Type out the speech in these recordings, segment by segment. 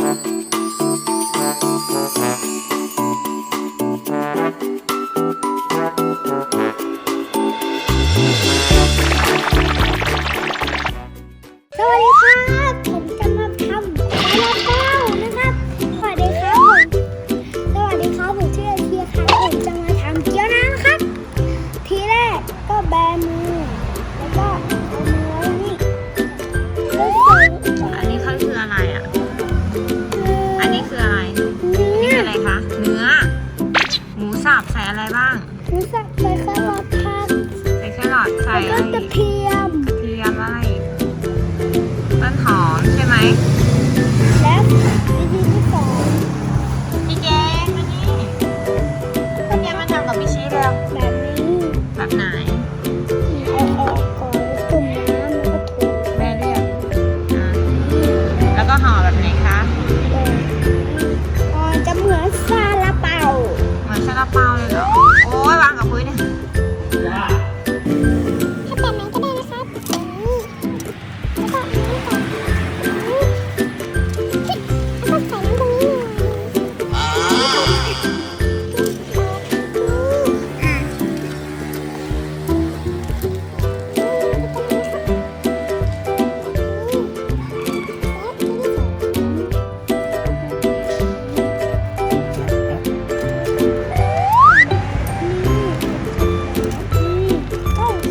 สวัสดีครั อะไรบ้างหมูสับใส่แครอทครับใส่แครอทใส่แล้วอะก็ไรกระเทียม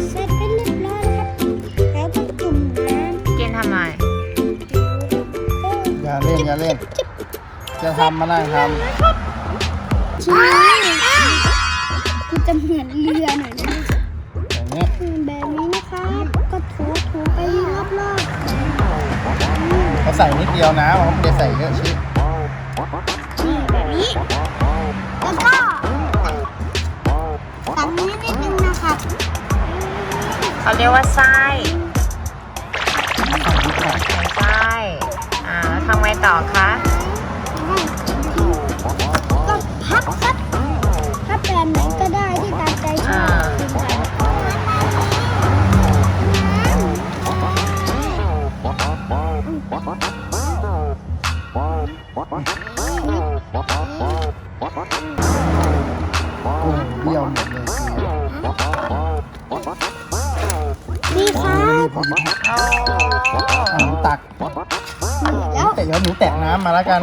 เสร็จเป็นเรียบร้อยแล้วครับแล้วก็จุ่มน้ำเจนทำอะไรอย่าเล่นอย่าเล่นจะทำมานั่งท มันจะเหมือนเรือหน่อยนะอย่างนี้แบบนี้นะครับ ก็ถูถูไปรอบๆเขาใส่นิดเดียวนะเขาไม่ได้ใส่เยอะชินี่แบบนี้ แล้วก็ตัดนี้นิดนึงนะครับเขาเรียกว่าไส้ไส้อ่าแล้วทำไงต่อคะ แบบไหนก็ได้ที่ตามใจชอบกุ้งเบี้ยวหมดเลยนี่ครันี่บพอดีโอ้เอาหนูตัก แล้วแต่เดี๋ยวหนูแตะน้ำมาแล้วกัน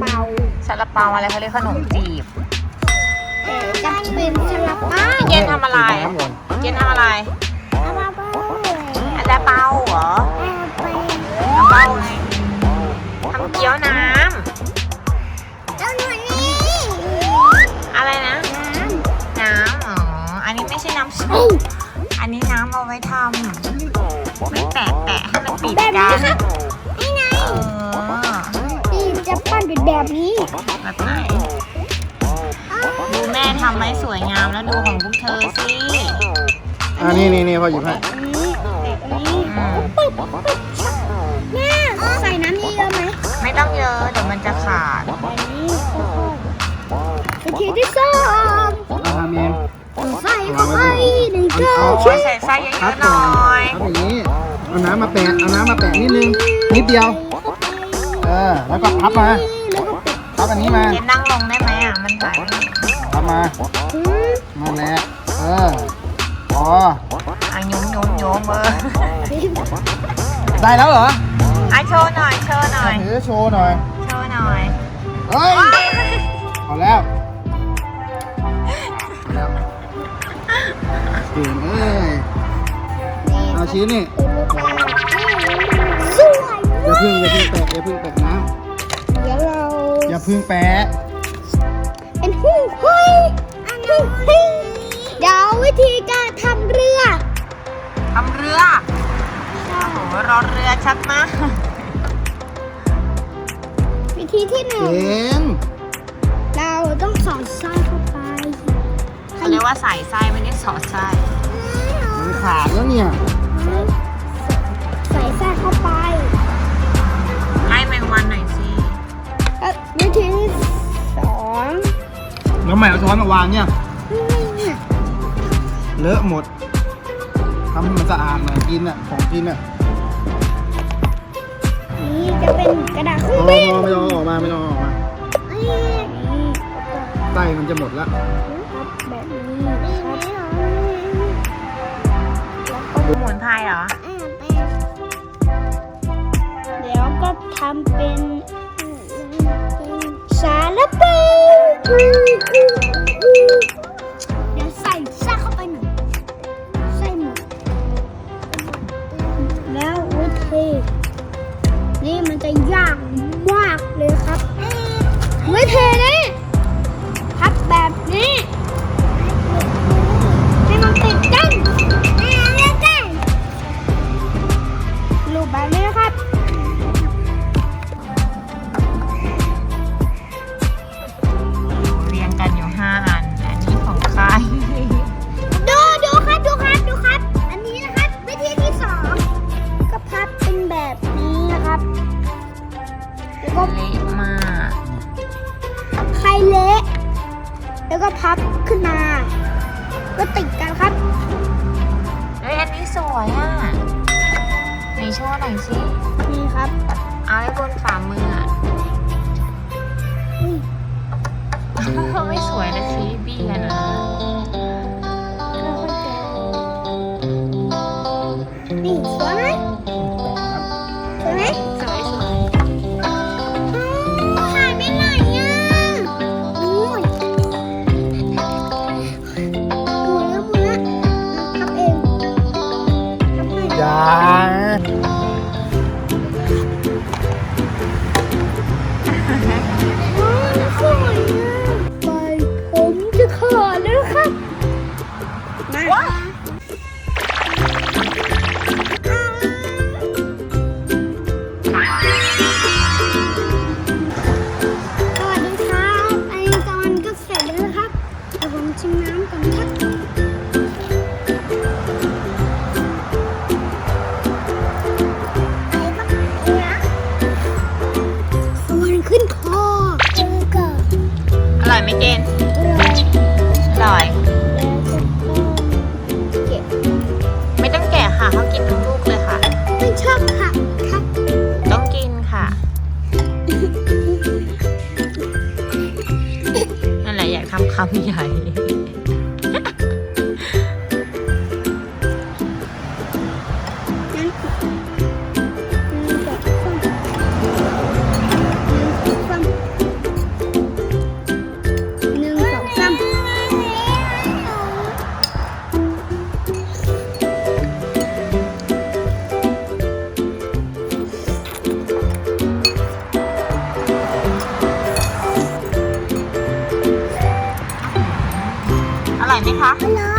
เบาซาลาเปาอะไรเขาเรียกขนมจีบแต่จะเป็นซาลาเปาเจนทำอะไรน้ำก่อนเจนทำอะไรซาลาเปาอันดาเปาเหรอไปอันเปาไงทำเกี๊ยวน้แล้วหนูนี่ำอะไรนะน้น้ำอ๋อ อันนี้ไม่ใช่น้ำำซุเอ้ปยอันนี้น้ำเอาไว้ทำไม่แตะแตะให้มันปิดแบบกันี้นค่ะนี่ เป็นแบบนี้แบบไหนดูแม่ทำไว้สวยงามแล้วดูของพวกเธอสิอ่านี่นี่นี่พอหยิบให้แบบนี้แบบนี้อืมปึ๊บปึ๊บชักแม่ใส่น้ำเยอะๆไหมไม่ต้องเยอะเดี๋ยวมันจะขาดแบบนี้ค่อยๆวิธีที่สองเอาทำเองใส่เข้าไปหนึ่งเกลือโอ้ช่วยยใส่ไส้เยพัอะบๆหก่น่อนอยพับอย่างนี้เอาน้ำมาแปะเอาน้ำมาแปะนิดนึงนิดเดียว เออแล้วก็พับมา แล้วก็ปิดพับอันนี้มาเจนนั่งลงได้ไหมอะ มันถ่ายไม่เห็นพับมาอืมนั่นแหละเออพออะยุ้มยุ้มยุ้มเออได้แล้วเหรออะโชว์หน่อย โชว์หน่อย ถือโชว์หน่อย โชว์หน่อยเฮ้ยพอแล้วแล้วเก่งเอ้ยเอาชิ้นนี่สวยอย่าพึ่งอย่าพึ่งแตะอย่าพึ่งแตะน้เดี๋ยวเราำอย่าพึ่งแปะเป็นหูเฮ้ยหูเฮ้ยเดี๋ยววิธีการทำเรือทำเรือโอ้โหรอเรือชัดมากวิธีที่หนึ่งเก่งเราต้องสอดไส้เข้าไปเขาเรียกว่าใส่ไส้ไม่ได้สอดไส้มันขาดแล้วเนี่ยใส่ไส้เข้าไปไล่แมงวันหน่อย แล้วใหม่เอาช้อนมาวางเนี่ยนี่เลอะหมดทำให้มันสะอาดหน่อยกินอะ ของกินอะนี่จะเป็นกระดาษเคพรื่อองพบินอไม่ต้องเอาออกมาไม่ต้องเอาออกมานี่ไส้มันจะหมดแล้วแบบนี้ครับสมุนไพรเหรอ เดี๋ยวก็ทำเป็น เแล้วก็พับขึ้นมา ก็ติดกันครับเฮ้ยอันนี้สวยอะไหนโชว์หน่อยสินี่ครับเอาไว้บนฝ่ามืออะอุ้ยไม่สวยเลยสิบี้กันอะแล้ ไหมคะอร่อย